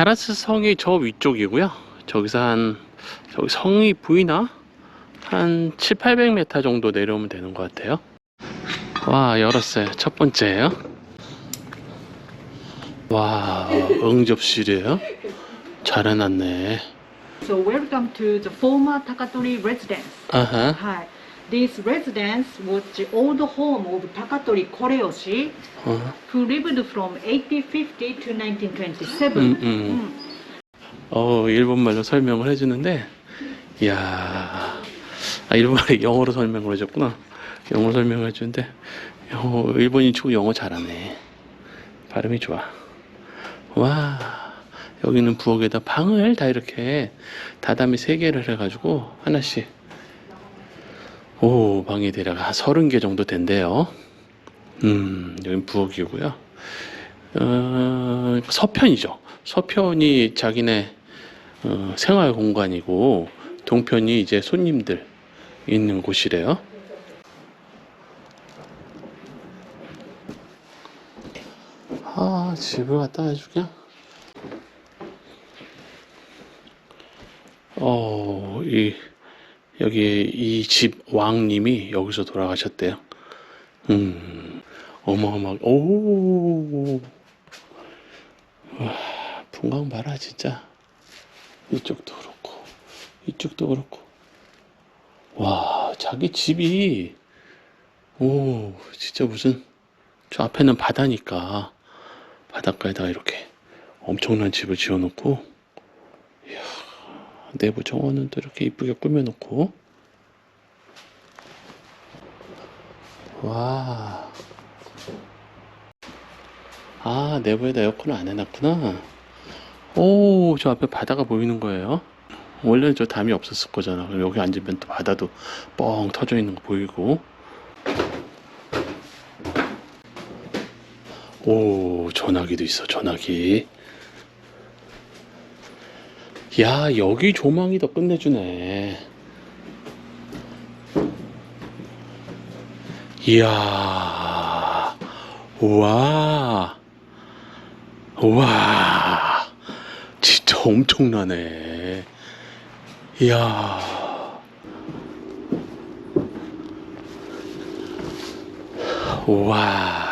가라스 성이 저 위쪽이고요. 저기서 한 저기 성이 보이나? 한 7, 800m 정도 내려오면 되는 것 같아요. 와, 열었어요. 첫 번째예요. 와, 응접실이에요. 잘 해놨네. So welcome to the former Takatori residence. 아하. Hi. This residence was the old home of Takatori Koreyoshi, 어. who lived from 1850 to 1927. 음, 음. 어, 일본말로 설명을 해주는데, 이야, 아, 일본말이 영어로 설명을 해줬구나. 영어로 설명을 해주는데, 영어, 일본인 치고 영어 잘하네. 발음이 좋아. 와, 여기는 부엌에다 방을 다 이렇게 다다미 세 개를 해가지고, 하나씩. 오, 방이 대략 한 서른 개 정도 된대요. 음, 여긴 부엌이고요. 어, 서편이죠. 서편이 자기네 어, 생활 공간이고 동편이 이제 손님들 있는 곳이래요. 아 집을 갖다 해주냐? 어, 이 여기 이 집 왕님이 여기서 돌아가셨대요. 음, 어마어마. 오. 와, 풍광 봐라 진짜. 이쪽도 그렇고 이쪽도 그렇고. 와, 자기 집이 오, 진짜 무슨 저 앞에는 바다니까 바닷가에다가 이렇게 엄청난 집을 지어놓고 내부 정원은 또 이렇게 이쁘게 꾸며놓고 와. 아, 내부에다 에어컨을 안 해놨구나. 오, 저 앞에 바다가 보이는 거예요. 원래는 저 담이 없었을 거잖아. 그럼 여기 앉으면 또 바다도 뻥 터져 있는 거 보이고. 오, 전화기도 있어, 전화기. 야, 여기 조망이 더 끝내주네. 이야, 우와, 우와, 진짜 엄청나네. 이야, 우와.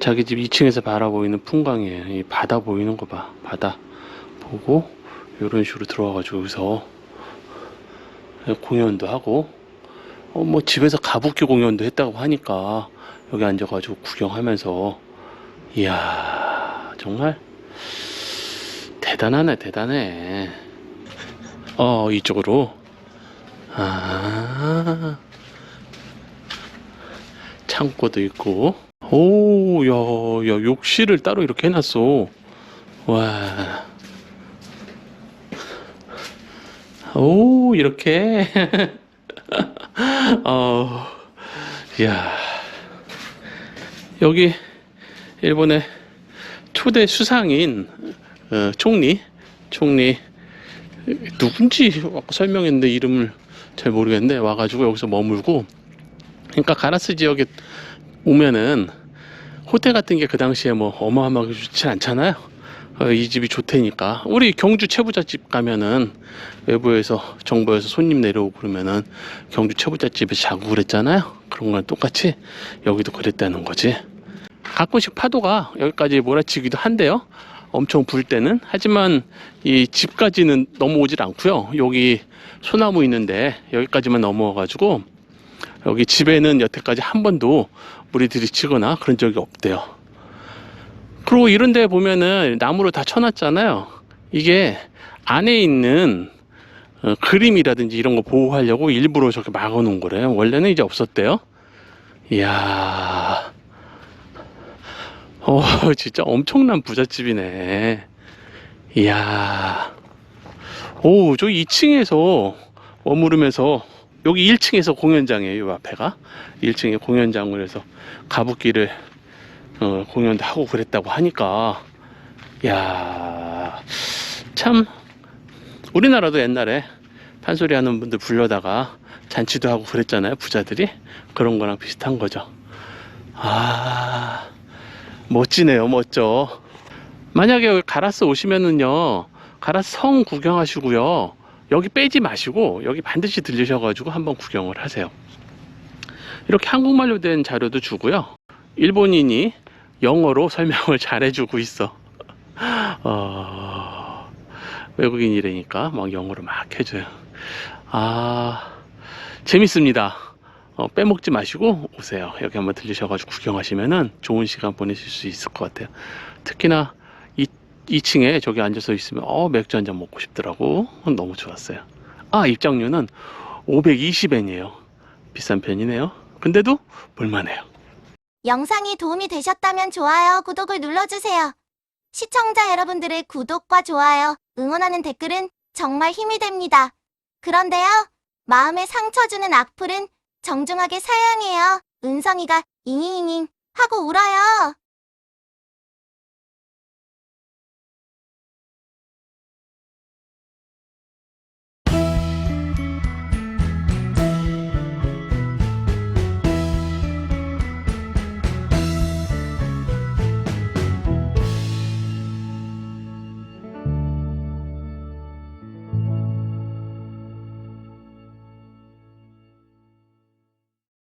자기 집 2층에서 바라보이는 풍광이에요. 이 바다 보이는 거 봐. 바다 보고, 이런 식으로 들어와가지고 여기서 공연도 하고, 어, 뭐 집에서 가부키 공연도 했다고 하니까 여기 앉아가지고 구경하면서 이야 정말 대단하네 대단해 어 이쪽으로 아 창고도 있고 오 야 야 욕실을 따로 이렇게 해놨어. 와. 오, 이렇게. 어, 이야. 여기, 일본의 초대 수상인, 어, 총리, 총리, 누군지 설명했는데 이름을 잘 모르겠는데 와가지고 여기서 머물고, 그러니까 가라스 지역에 오면은 호텔 같은 게 그 당시에 뭐 어마어마하게 좋지 않잖아요. 어, 이 집이 좋다니까. 우리 경주 채부잣집 가면은 외부에서 정부에서 손님 내려오고 그러면은 경주 채부잣집에서 자고 그랬잖아요. 그런 거랑 똑같이 여기도 그랬다는 거지. 가끔씩 파도가 여기까지 몰아치기도 한데요. 엄청 불 때는 하지만 이 집까지는 넘어오질 않고요. 여기 소나무 있는데 여기까지만 넘어와 가지고 여기 집에는 여태까지 한 번도 물이 들이치거나 그런 적이 없대요. 그리고 이런 데 보면은 나무로 다 쳐놨잖아요. 이게 안에 있는 어, 그림이라든지 이런 거 보호하려고 일부러 저렇게 막아 놓은 거래요. 원래는 이제 없었대요. 이야. 어, 진짜 엄청난 부잣집이네. 이야. 오, 저 2층에서 머무르면서 여기 1층에서 공연장이에요. 이 앞에가 1층에 공연장을 해서 가부키를 어, 공연도 하고 그랬다고 하니까 야, 참 우리나라도 옛날에 판소리 하는 분들 불러다가 잔치도 하고 그랬잖아요. 부자들이 그런 거랑 비슷한 거죠. 아, 멋지네요. 멋져. 만약에 여기 가라스 오시면은요, 가라스 성 구경하시고요. 여기 빼지 마시고 여기 반드시 들리셔가지고 한번 구경을 하세요. 이렇게 한국말로 된 자료도 주고요. 일본인이 영어로 설명을 잘 해주고 있어. 어, 외국인이라니까 막 영어로 막 해줘요. 아, 재밌습니다. 어, 빼먹지 마시고 오세요. 여기 한번 들리셔가지고 구경하시면은 좋은 시간 보내실 수 있을 것 같아요. 특히나 이 2층에 저기 앉아서 있으면 어 맥주 한 잔 먹고 싶더라고. 너무 좋았어요. 아 입장료는 520엔이에요. 비싼 편이네요. 근데도 볼만해요. 영상이 도움이 되셨다면 좋아요, 구독을 눌러주세요. 시청자 여러분들의 구독과 좋아요, 응원하는 댓글은 정말 힘이 됩니다. 그런데요, 마음에 상처 주는 악플은 정중하게 사양해요. 은성이가 잉잉잉 하고 울어요.